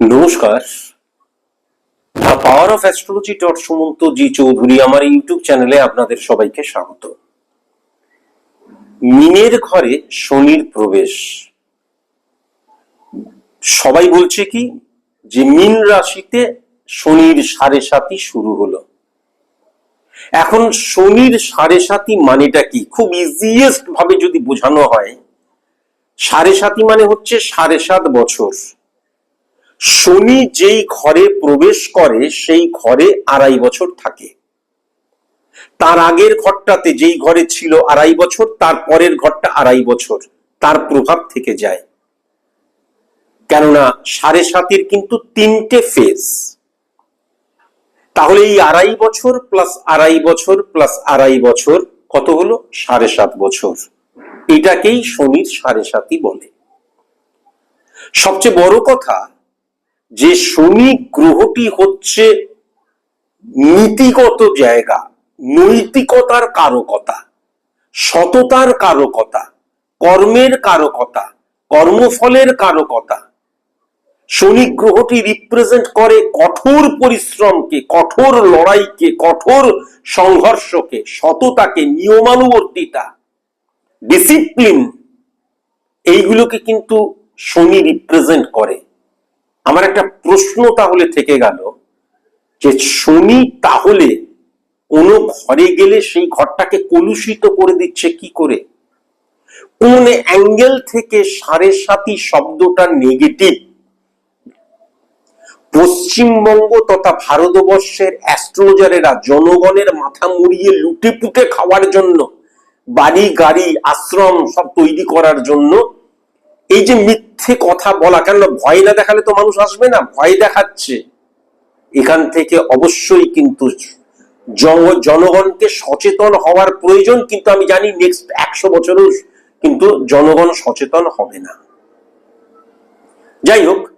নমস্কার। Power of astrology dot Sumanta ji Chowdhury আমার YouTube চ্যানেলে আপনাদের সবাইকে স্বাগত। মিনের ঘরে শনির প্রবেশ। সবাই বলছে কি, যে মিন রাশিতে শনির সাড়ে সাতি শুরু হলো। এখন শনির সাড়ে সাতি মানেটা কি? খুব ইজিয়েস্ট ভাবে যদি বোঝানো হয়, সাড়ে সাতি মানে হচ্ছে সাড়ে সাত বছর। শনি যেই ঘরে প্রবেশ করে, সেই ঘরে আড়াই বছর থাকে। তার আগের ঘরটাতে যেই ঘরে ছিল আড়াই বছর, তার পরের ঘরটা আড়াই বছর। তার প্রভাব থেকে যায়। কেননা সাড়ে সাতের কিন্তু তিনটে ফেজ তাহলে এই আড়াই বছর প্লাস আড়াই বছর প্লাস আড়াই বছর কত হলো? সাড়ে সাত বছর। এটাকেই শনির সাড়ে সাতই বলে। সবচেয়ে বড় কথা যে শনি গ্রহটি হচ্ছে নীতিগত জায়গা, নৈতিকতার কারকতা, সততার কারকতা, কর্মের কারকতা, কর্মফলের কারকতা। শনি গ্রহটি রিপ্রেজেন্ট করে কঠোর পরিশ্রমকে, কঠোর লড়াইকে, কঠোর সংঘর্ষকে, সততাকে, নিয়মানুবর্তিতা ডিসিপ্লিন এইগুলোকে কিন্তু শনি রিপ্রেজেন্ট করে। আমার একটা প্রশ্ন তাহলে থেকে গেল যে শনি তাহলে কোনো ঘরে গেলে সেই ঘরটাকে কলুষিত করে দিচ্ছে কি করে? কোন অ্যাঙ্গেল থেকে সাড়ে সাতি শব্দটা নেগেটিভ? পশ্চিমবঙ্গ তথা ভারতবর্ষের অ্যাস্ট্রোলজারেরা জনগণের মাথা মুড়িয়ে লুটে পুটে খাওয়ার জন্য, বাড়ি, গাড়ি, আশ্রম সব তৈরি করার জন্য এই যে মিথ্যে কথা বলা কেন ভয় না দেখালে তো মানুষ আসবে না, ভয় দেখাচ্ছে। এখান থেকে অবশ্যই কিন্তু জন- জনগণকে সচেতন হওয়ার প্রয়োজন, কিন্তু আমি জানি নেক্সট একশো বছরেও কিন্তু জনগণ সচেতন হবে না। যাই হোক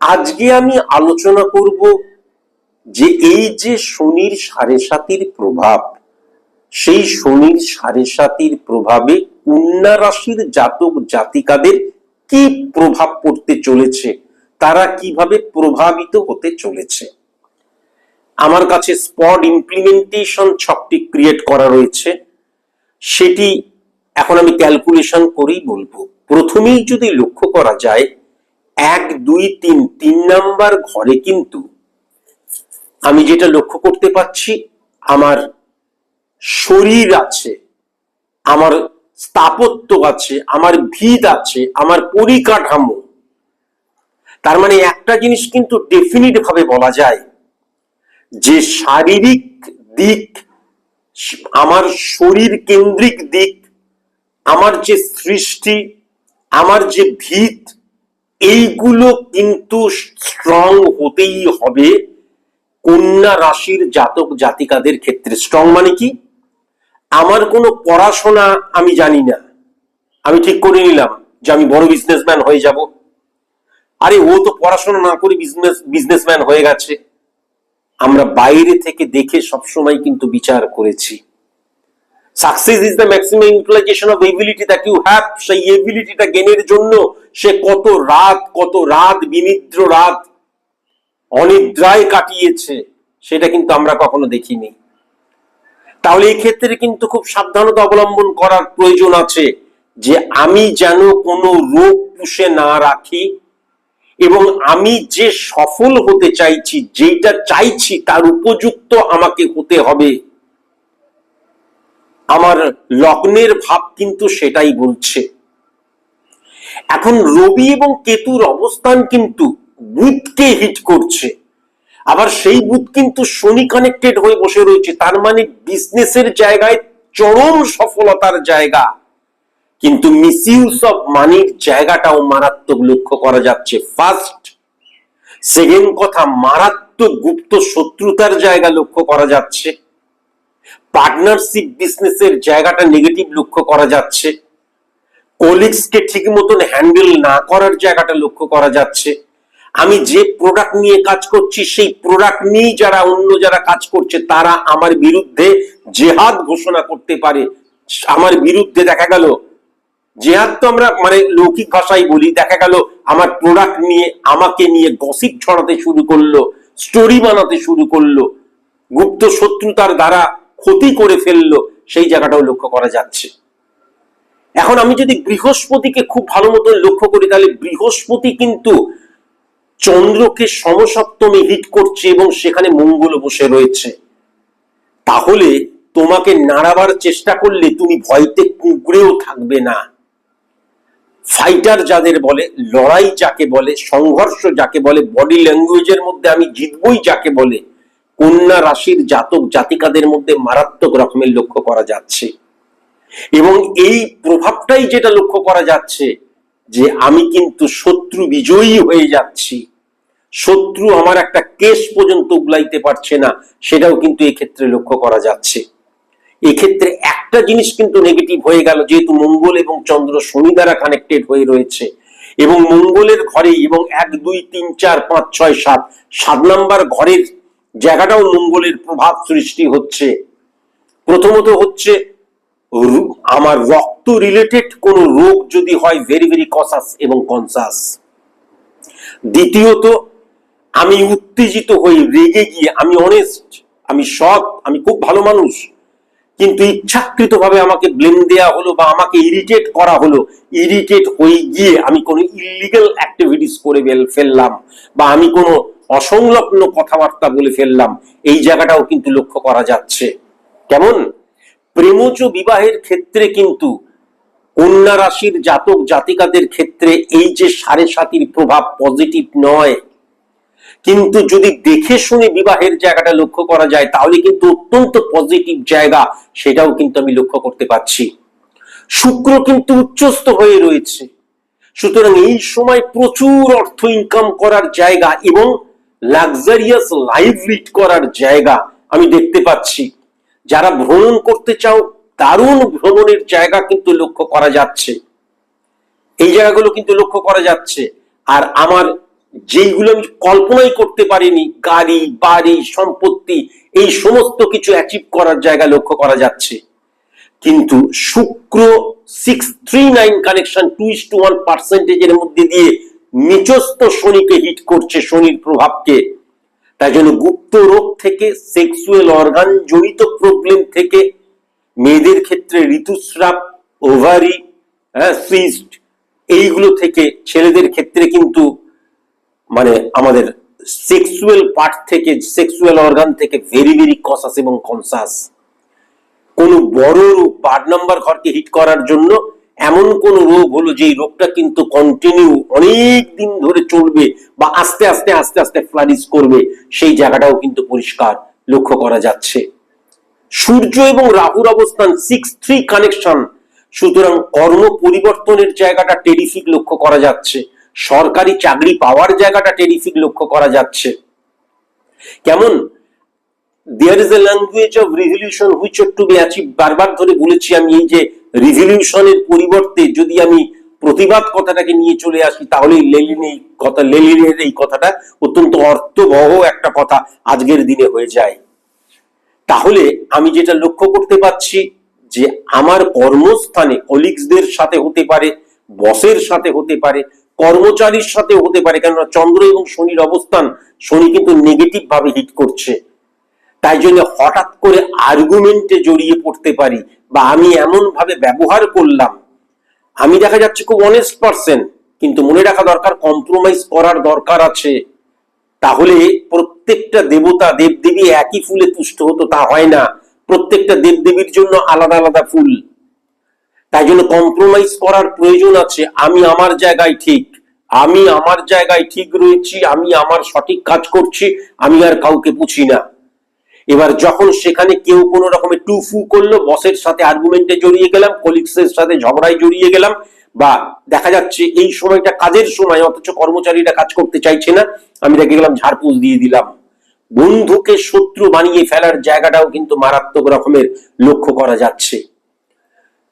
আজকে আমি আলোচনা করব যে এই যে শনির সাড়ে সাতির প্রভাব, সেই শনির সাড়ে সাতির প্রভাবে কন্যা রাশির জাতক জাতিকাদের কি প্রভাব পড়তে চলেছে? তারা কীভাবে প্রভাবিত হতে চলেছে? আমার কাছে স্পট ইমপ্লিমেন্টেশন ছকটি ক্রিয়েট করা রয়েছে। সেটি এখন আমি ক্যালকুলেশন করেই বলব। প্রথমেই যদি লক্ষ্য করা যায়, এক, দুই, তিন তিন নাম্বার ঘরে কিন্তু আমি যেটা লক্ষ্য করতে পাচ্ছি, আমার শরীর আছে, আমার স্থাপত্য আছে, আমার ভিত আছে, আমার পরিকাঠামো। তার মানে একটা জিনিস কিন্তু ডেফিনিট ভাবে বলা যায় যে শারীরিক দিক, আমার শরীর কেন্দ্রিক দিক, আমার যে সৃষ্টি, আমার যে ভিত, এইগুলো কিন্তু স্ট্রং হতেই হবে। কন্যা রাশির জাতক জাতিকাদের ক্ষেত্রে স্ট্রং মানে কি? আমার কোনো পড়াশোনা আমি জানি না। আমি ঠিক করে নিলাম যে আমি বড় বিজনেসম্যান হয়ে যাব। আরে ও তো পড়াশোনা না করে বিজনেস বিজনেসম্যান হয়ে গেছে। আমরা বাইরে থেকে দেখে সবসময় কিন্তু বিচার করেছি। Success is the maximum utilization of ability that you have সেই এবিলিটিটা গেনের জন্য সে কত রাত কত রাত, বিনিদ্র রাত, অনিদ্রায় কাটিয়েছে। সেটা কিন্তু আমরা কখনো দেখিনি। তাহলে এই ক্ষেত্রে কিন্তু খুব সাবধানতা অবলম্বন করার প্রয়োজন আছে যে আমি যেন কোনো রোগ পুষে না রাখি এবং আমি যে সফল হতে চাইছি যেটা চাইছি, তার উপযুক্ত আমাকে হতে হবে। আমার লগ্নের ভাব কিন্তু সেটাই বলছে। এখন রবি এবং কেতুর অবস্থান কিন্তু বুধকে হিট করছে। আবার সেই বুথ কিন্তু শনি কানেক্টেড হয়ে বসে রয়েছে। তার মানে বিজনেসের জায়গায় চরম সফলতার জায়গা। কিন্তু মিসইউজ অফ মানির জায়গাটাও মারাত্মক লক্ষ্য করা যাচ্ছে। ফার্স্ট সেকেন্ড কথা, মারাত্মক গুপ্ত শত্রুতার জায়গা লক্ষ্য করা যাচ্ছে। পার্টনারশিপ বিজনেসের জায়গাটা নেগেটিভ লক্ষ্য করা যাচ্ছে। কলিগসকে ঠিক মতন হ্যান্ডেল না করার জায়গাটা লক্ষ্য করা যাচ্ছে। আমি যে প্রোডাক্ট নিয়ে কাজ করছি, সেই প্রোডাক্ট নিয়েই যারা অন্য যারা কাজ করছে, তারা আমার বিরুদ্ধে জেহাদ ঘোষণা করতে পারে। আমার বিরুদ্ধে দেখা গেল। জেহাদ তো আমরা মানে লৌকিক ভাষায় বলি। দেখা গেল আমার প্রোডাক্ট নিয়ে, আমাকে নিয়ে গসিপ ছড়াতে শুরু করল স্টোরি বানাতে শুরু করল, গুপ্ত শত্রুতার দ্বারা ক্ষতি করে ফেলল, সেই জায়গাটাও লক্ষ্য করা যাচ্ছে। এখন আমি যদি বৃহস্পতিকে খুব ভালো মতো লক্ষ্য করি, তাহলে বৃহস্পতি কিন্তু চন্দ্রকে সমসপ্তমে হিট করছে এবং সেখানে মঙ্গল বসে রয়েছে। তাহলে তোমাকে নাড়াবার চেষ্টা করলে তুমি ভয়তে কুঁকড়েও থাকবে না। ফাইটার যাদের বলে, লড়াই যাকে বলে, সংঘর্ষ যাকে বলে বডি ল্যাঙ্গুয়েজের মধ্যে আমি জিতবই যাকে বলে, কন্যা রাশির জাতক জাতিকাদের মধ্যে মারাত্মক রকমের লক্ষ্য করা যাচ্ছে। এবং এই প্রভাবটাই যেটা লক্ষ্য করা যাচ্ছে যে আমি কিন্তু শত্রু বিজয়ী হয়ে যাচ্ছি। শত্রু আমার একটা কেস পর্যন্ত উগলাইতে পারছে না, সেটাও কিন্তু এক্ষেত্রে লক্ষ্য করা যাচ্ছে। এক্ষেত্রে একটা জিনিস কিন্তু নেগেটিভ হয়ে গেল, যেহেতু মঙ্গল এবং চন্দ্র শনি দ্বারা কানেক্টেড হয়ে রয়েছে। এবং মঙ্গলের ঘরে এবং এক, দুই, তিন, চার, পাঁচ, ছয়, সাত সাত নাম্বার ঘরের জায়গাটাও মঙ্গলের প্রভাব সৃষ্টি হচ্ছে। প্রথমত হচ্ছে আমার রক্ত রিলেটেড কোন রোগ যদি হয় ভেরি ভেরি কসাস এবং কনসাস দ্বিতীয়ত, আমি উত্তেজিত হয়ে রেগে গিয়ে, আমি অনেস্ট আমি সৎ, আমি খুব ভালো মানুষ, কিন্তু ইচ্ছাকৃতভাবে আমাকে ব্লেম দেয়া হলো বা আমাকে ইরিটেট করা হলো ইরিটেট হয়ে গিয়ে আমি কোনো ইলিগাল অ্যাক্টিভিটিস করে ফেল- ফেললাম বা আমি কোনো অসংলগ্ন কথাবার্তা বলে ফেললাম, এই জায়গাটাও কিন্তু লক্ষ্য করা যাচ্ছে। কেমন? প্রেমজ বিবাহের ক্ষেত্রে কিন্তু কন্যা রাশির জাতক জাতিকাদের ক্ষেত্রে এই যে সাড়ে সাতির প্রভাব পজিটিভ নয়, কিন্তু যদি দেখে শুনে বিবাহের জায়গাটা লক্ষ্য করা যায়, তাহলে কিন্তু অত্যন্ত পজিটিভ জায়গা সেটাও কিন্তু আমি লক্ষ্য করতে পারছি। শুক্র কিন্তু উচ্চস্থ হয়ে রয়েছে। সুতরাং এই সময় প্রচুর অর্থ ইনকাম করার জায়গা এবং লাক্সারিয়াস লাইফ লিড করার জায়গা আমি দেখতে পাচ্ছি। যারা ভ্রমণ করতে চাও দারুণ ভ্রমণের জায়গা কিন্তু লক্ষ্য করা যাচ্ছে। এই জায়গাগুলো কিন্তু লক্ষ্য করা যাচ্ছে। আর আমার যেইগুলো আমি কল্পনাই করতে পারিনি, গাড়ি, বাড়ি, সম্পত্তি, এই সমস্ত কিছু অ্যাচিভ করার জায়গা লক্ষ্য করা যাচ্ছে। কিন্তু শুক্র six three nine connection two is to one পার্সেন্টেজের মধ্যে দিয়ে নিচস্থ শনিকে হিট করছে শনির প্রভাবকে। তাই জন্য গুপ্ত রোগ থেকে সেক্সুয়াল অর্গান জনিত প্রবলেম থেকে মেয়েদের ক্ষেত্রে ঋতুস্রাব, ওভারি হ্যাঁ সিস্ট এইগুলো থেকে ছেলেদের ক্ষেত্রে কিন্তু মানে আমাদের সেক্সুয়াল পার্ট থেকে, সেক্সুয়াল অর্গান থেকে ভেরি ভেরি কসাস এবং কনসাস কোন বড় রোগ বার নাম্বার ঘরকে হিট করার জন্য এমন কোন রোগ হলো যে রোগটা কিন্তু কন্টিনিউ অনেক দিন ধরে চলবে বা আস্তে আস্তে আস্তে আস্তে ফ্লারিশ করবে, সেই জায়গাটাও কিন্তু পরিষ্কার লক্ষ্য করা যাচ্ছে। সূর্য এবং রাহুর অবস্থান সিক্স থ্রি কানেকশন সুতরাং কর্ম পরিবর্তনের জায়গাটা টেরিফিক লক্ষ্য করা যাচ্ছে। সরকারি চাকরি পাওয়ার জায়গাটা টেরিফিক লক্ষ্য করা যাচ্ছে। কেমন? There is a language of revolution which to be achieve বারবার ধরে বলেছি আমি এই যে রিভলিউশনের পরিবর্তে যদি আমি প্রতিবাদ কথাটাকে নিয়ে চলে আসি তাহলে লেলিন এই কথা লেলিনের এই কথাটা অত্যন্ত অর্থবহ একটা কথা আজকের দিনে হয়ে যায়। তাহলে আমি যেটা লক্ষ্য করতে পারছি যে আমার কর্মস্থানে কলিগসদের সাথে হতে পারে বসের সাথে হতে পারে, কর্মচারীর সাথে হতে পারে, কেননা চন্দ্র এবং শনির অবস্থান শনি কিন্তু নেগেটিভ ভাবে হিট করছে। তাই জন্য হঠাৎ করে আর্গুমেন্টে জড়িয়ে পড়তে পারি বা আমি এমন ভাবে ব্যবহার করলাম, আমি দেখা যাচ্ছে খুব অনেস্ট পার্সন কিন্তু মনে রাখা দরকার কম্প্রোমাইজ করার দরকার আছে। তাহলে প্রত্যেকটা দেবতা দেবদেবী একই ফুলে তুষ্ট হতো, তা হয় না। প্রত্যেকটা দেবদেবীর জন্য আলাদা আলাদা ফুল। তাই জন্য কম্প্রোমাইজ করার প্রয়োজন আছে। আমি আমার জায়গায় ঠিক, আমি আমার জায়গায় ঠিক রয়েছি, আমি আমার সঠিক কাজ করছি, আমি আর কাউকে পুছি না। এবার যখন সেখানে কেউ কোনো রকমের টু ফু করল, বসের সাথে আর্গুমেন্টে জড়িয়ে গেলাম কলিগসের সাথে ঝগড়ায় জড়িয়ে গেলাম, বা দেখা যাচ্ছে এই সময়টা কাজের সময়, অথচ কর্মচারীরা কাজ করতে চাইছে না, আমি রেখে গেলাম ঝাড়পুস দিয়ে দিলাম। বন্ধুকে শত্রু বানিয়ে ফেলার জায়গাটাও কিন্তু মারাত্মক রকমের লক্ষ্য করা যাচ্ছে।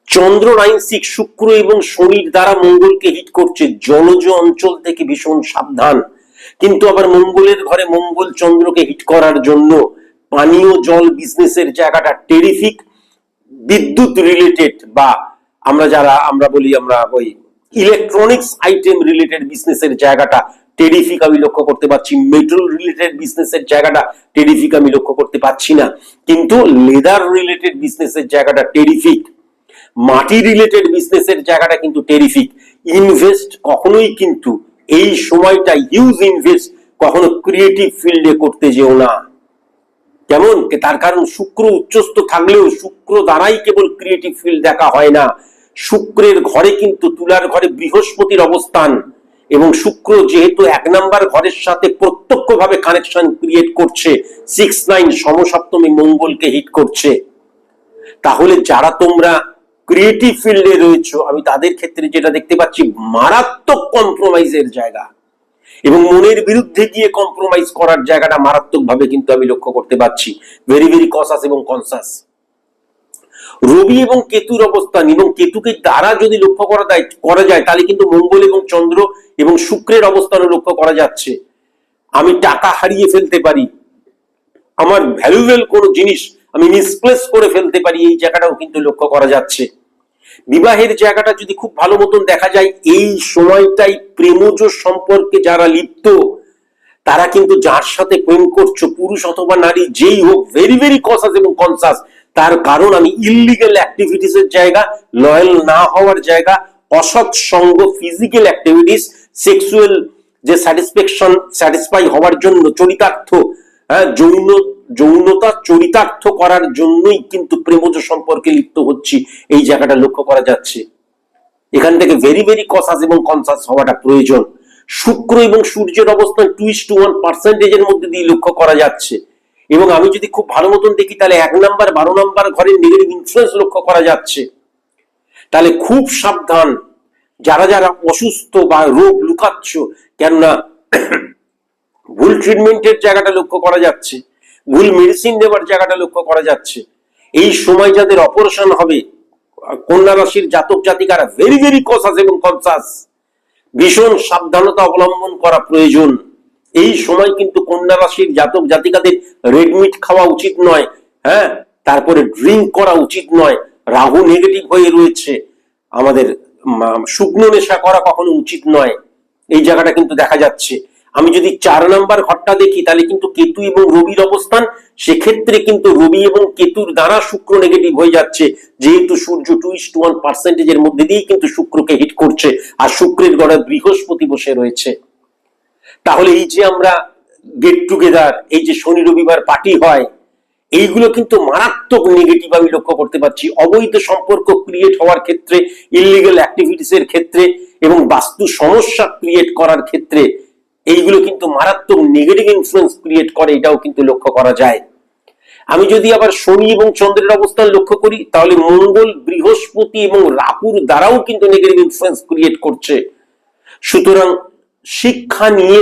চন্দ্র নাইন সিক্স শুক্র এবং শনির দ্বারা মঙ্গলকে হিট করছে, জলজ অঞ্চল থেকে ভীষণ সাবধান। কিন্তু আবার মঙ্গলের ঘরে মঙ্গল চন্দ্রকে হিট করার জন্য পানীয় জল বিজনেসের জায়গাটা টেরিফিক বিদ্যুৎ রিলেটেড বা আমরা যারা, আমরা বলি আমরা ওই ইলেকট্রনিক্স আইটেম রিলেটেড বিজনেসের জায়গাটা টেরিফিক আমি লক্ষ্য করতে পারছি মেটাল রিলেটেড বিজনেসের জায়গাটা টেরিফিক আমি লক্ষ্য করতে পারছি না। কিন্তু লেদার রিলেটেড বিজনেসের জায়গাটা টেরিফিক মাটি রিলেটেড বিজনেসের জায়গাটা কিন্তু টেরিফিক ইনভেস্ট কখনোই কিন্তু এই সময়টা হিউজ ইনভেস্ট কখনো ক্রিয়েটিভ ফিল্ডে করতে যেও না। কেমন তার কারণ শুক্র উচ্চস্থ থাকলেও শুক্র দ্বারাই কেবল ক্রিয়েটিভ ফিল্ড দেখা হয় না। শুক্রের ঘরে কিন্তু তুলার ঘরে বৃহস্পতির অবস্থান এবং শুক্র যেহেতু এক নাম্বার ঘরের সাথে প্রত্যক্ষভাবে কানেকশন ক্রিয়েট করছে সিক্স নাইন সমসপ্তমী মঙ্গলকে হিট করছে। তাহলে যারা তোমরা ক্রিয়েটিভ ফিল্ডে রয়েছো, আমি তাদের ক্ষেত্রে যেটা দেখতে পাচ্ছি, মারাত্মক কম্প্রোমাইজের জায়গা। এবং মনের বিরুদ্ধে গিয়ে কম্প্রোমাইজ করার জায়গাটা মারাত্মক ভাবে কিন্তু আমি লক্ষ্য করতে পারছি। ভেরি ভেরি কসাস এবং কনসাস রবি এবং কেতুর অবস্থান এবং কেতুকে দ্বারা যদি লক্ষ্য করা যায় করা যায়, তাহলে কিন্তু মঙ্গল এবং চন্দ্র এবং শুক্রের অবস্থানও লক্ষ্য করা যাচ্ছে। আমি টাকা হারিয়ে ফেলতে পারি। আমার ভ্যালুয়েবল কোনো জিনিস আমি মিসপ্লেস করে ফেলতে পারি, এই জায়গাটাও কিন্তু লক্ষ্য করা যাচ্ছে। বিবাহের জায়গাটা যদি খুব ভালো মতন দেখা যায়, এই সময়টাই প্রেমজ সম্পর্কে যারা লিপ্ত, তারা কিন্তু যার সাথে প্রেম করছ, পুরুষ অথবা নারী, যেই হোক ভেরি ভেরি কসাস এবং কনসাস তার কারণ আমি ইলিগাল অ্যাক্টিভিটিস এর জায়গা লয়াল না হওয়ার জায়গা, অসৎ সঙ্গ ফিজিক্যাল অ্যাক্টিভিটিস সেক্সুয়াল যে স্যাটিসফ্যাকশন স্যাটিসফাই হওয়ার জন্য চরিতার্থ হ্যাঁ যৌন যৌনতা চরিতার্থ করার জন্যই কিন্তু প্রেমজ সম্পর্কে লিপ্ত হচ্ছি, এই জায়গাটা লক্ষ্য করা যাচ্ছে। এখান থেকে ভেরি ভেরি কসাস এবং কনসাস হওয়াটা প্রয়োজন। শুক্র এবং সূর্যের অবস্থান টুইস্ট টু ওয়ান পার্সেন্টেজের মধ্যে দিয়ে লক্ষ্য করা যাচ্ছে। এবং আমি যদি খুব ভালো মতন দেখি, তাহলে এক নাম্বার, বারো নাম্বার ঘরের নেগেটিভ ইনফ্লুয়েন্স লক্ষ্য করা যাচ্ছে। তাহলে খুব সাবধান, যারা যারা অসুস্থ বা রোগ লুকাচ্ছ, কেননা ভুল ট্রিটমেন্টের জায়গাটা লক্ষ্য করা যাচ্ছে। ভুল মেডিসিন দেওয়ার জায়গাটা লক্ষ্য করা যাচ্ছে। এই সময় যাদের অপারেশন হবে, কন্যা রাশির জাতক জাতিকারা ভেরি ভেরি কসাস এবং কনসাস ভীষণ সাবধানতা অবলম্বন করা প্রয়োজন। এই সময় কিন্তু কন্যা রাশির জাতক জাতিকাদের রেডমিট খাওয়া উচিত নয় হ্যাঁ? তারপরে ড্রিঙ্ক করা উচিত নয়। রাহু নেগেটিভ হয়ে রয়েছে। আমাদের শুকনো নেশা করা কখনো উচিত নয়। এই জায়গাটা কিন্তু দেখা যাচ্ছে। আমি যদি চার নাম্বার ঘরটা দেখি, তাহলে কিন্তু কেতু এবং রবির অবস্থান, সেক্ষেত্রে কিন্তু রবি এবং কেতুর দ্বারা শুক্র নেগেটিভ হয়ে যাচ্ছে। যেহেতু সূর্য টু ইস টু ওয়ান পার্সেন্টেজের মধ্যে দিয়েই কিন্তু শুক্রকে হিট করছে, আর শুক্রের গড়ে বৃহস্পতি বসে রয়েছে। তাহলে এই যে আমরা গেট টুগেদার এই যে শনি রবিবার পার্টি হয়, এইগুলো কিন্তু মারাত্মক নেগেটিভ আমি লক্ষ্য করতে পারছি। অবৈধ সম্পর্ক ক্রিয়েট হওয়ার ক্ষেত্রে ইলিগাল অ্যাক্টিভিটিস এর ক্ষেত্রে এবং বাস্তু সমস্যা ক্রিয়েট করার ক্ষেত্রে এইগুলো কিন্তু মারাত্মক নেগেটিভ ইনফ্লুয়েন্স ক্রিয়েট করে, এটাও কিন্তু লক্ষ্য করা যায়। আমি যদি আবার শনি এবং চন্দ্রের অবস্থান লক্ষ্য করি, তাহলে মঙ্গল, বৃহস্পতি এবং রাহুর দ্বারাও কিন্তু নেগেটিভ ইনফ্লুয়েন্স ক্রিয়েট করছে। সুতরাং শিক্ষা নিয়ে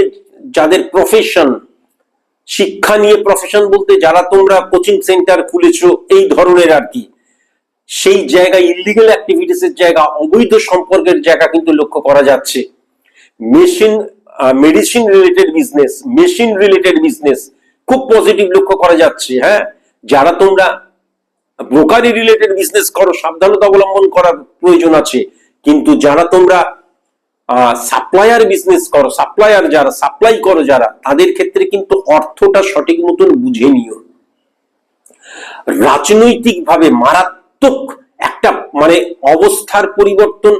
যাদের প্রফেশন শিক্ষা নিয়ে প্রফেশন বলতে যারা তোমরা কোচিং সেন্টার খুলেছো, এই ধরনের আর কি, সেই জায়গায় ইলিগাল অ্যাক্টিভিটিস এর জায়গা, অবৈধ সম্পর্কের জায়গা কিন্তু লক্ষ্য করা যাচ্ছে। Machine medicine related business machine related business খুব পজিটিভ লক্ষ্য করা যাচ্ছে হ্যাঁ? যারা তোমরা ব্রোকারি রিলেটেড বিজনেস করো, সাবধানতা অবলম্বন করার প্রয়োজন আছে। কিন্তু যারা তোমরা সাপ্লায়ার বিজনেস করো সাপ্লায়ার যারা সাপ্লাই করো যারা, তাদের ক্ষেত্রে কিন্তু অর্থটা সঠিক মতন বুঝে নিও। রাজনৈতিকভাবে মারাত্মক একটা মানে অবস্থার পরিবর্তন,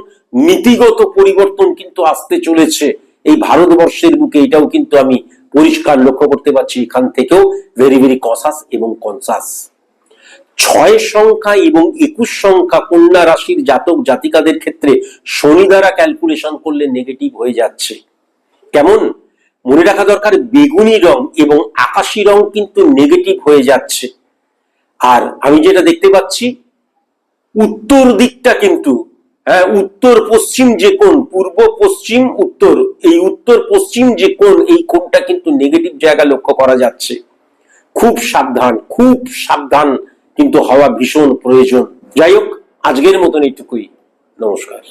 নীতিগত পরিবর্তন কিন্তু আসতে চলেছে। এই ভারতবর্ষের বুকে এটাও কিন্তু আমি পরিষ্কার লক্ষ্য করতে পারছি এখান থেকেও ভেরি ভেরি কসাস এবং কনসাস ছয় সংখ্যা এবং একুশ সংখ্যা কন্যা রাশির জাতক জাতিকাদের ক্ষেত্রে শনি দ্বারা ক্যালকুলেশন করলে নেগেটিভ হয়ে যাচ্ছে। কেমন? মনে রাখা দরকার, বেগুনি রং এবং আকাশি রং কিন্তু নেগেটিভ হয়ে যাচ্ছে। আর আমি যেটা দেখতে পাচ্ছি, উত্তর দিকটা কিন্তু হ্যাঁ উত্তর, পশ্চিম যে কোন পূর্ব, পশ্চিম, উত্তর। এই উত্তর, পশ্চিম যে কোন এই কোণটা কিন্তু নেগেটিভ জায়গা লক্ষ্য করা যাচ্ছে। খুব সাবধান খুব সাবধান কিন্তু হওয়া ভীষণ প্রয়োজন। যাই হোক, আজকের মতন এইটুকুই। নমস্কার।